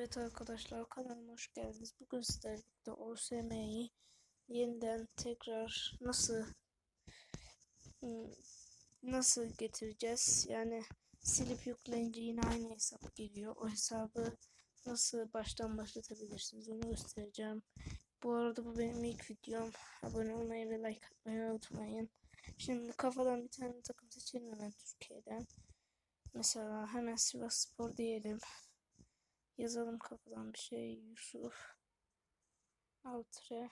Evet arkadaşlar kanalıma hoş geldiniz. Bugün sizlerle birlikte OSM'yi yeniden tekrar nasıl hmm, nasıl getireceğiz? Yani silip yükleyince yine aynı hesap geliyor. O hesabı nasıl baştan başlatabilirsiniz onu göstereceğim. Bu arada bu benim ilk videom. Abone olmayı ve like atmayı unutmayın. Şimdi kafadan bir tane takım seçelim hemen Türkiye'den. Mesela hemen Sivas Spor diyelim. Yazalım kafadan bir şey. Yusuf. Altre.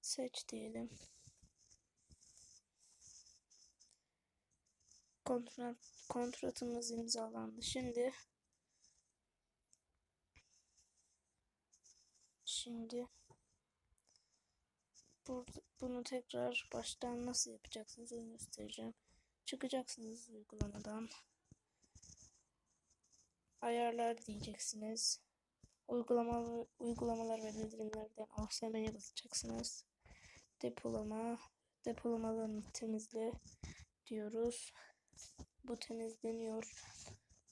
Seç diyelim. Kontrat, kontratımız imzalandı. Şimdi Şimdi burada, bunu tekrar baştan nasıl yapacaksınız onu göstereceğim. Çıkacaksınız uygulamadan. Ayarlar diyeceksiniz. Uygulama, uygulamalar ve bildirimlerden OSM'ye basacaksınız. Depolama, depolamalarını temizle diyoruz. Bu temizleniyor.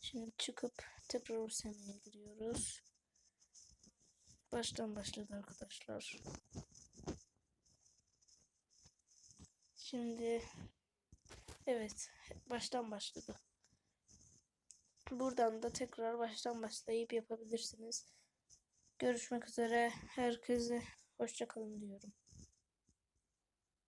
Şimdi çıkıp tekrar OSM'ye giriyoruz. Baştan başladı arkadaşlar. Şimdi evet baştan başladı. Buradan da tekrar baştan başlayıp yapabilirsiniz. Görüşmek üzere. Herkese hoşçakalın diyorum.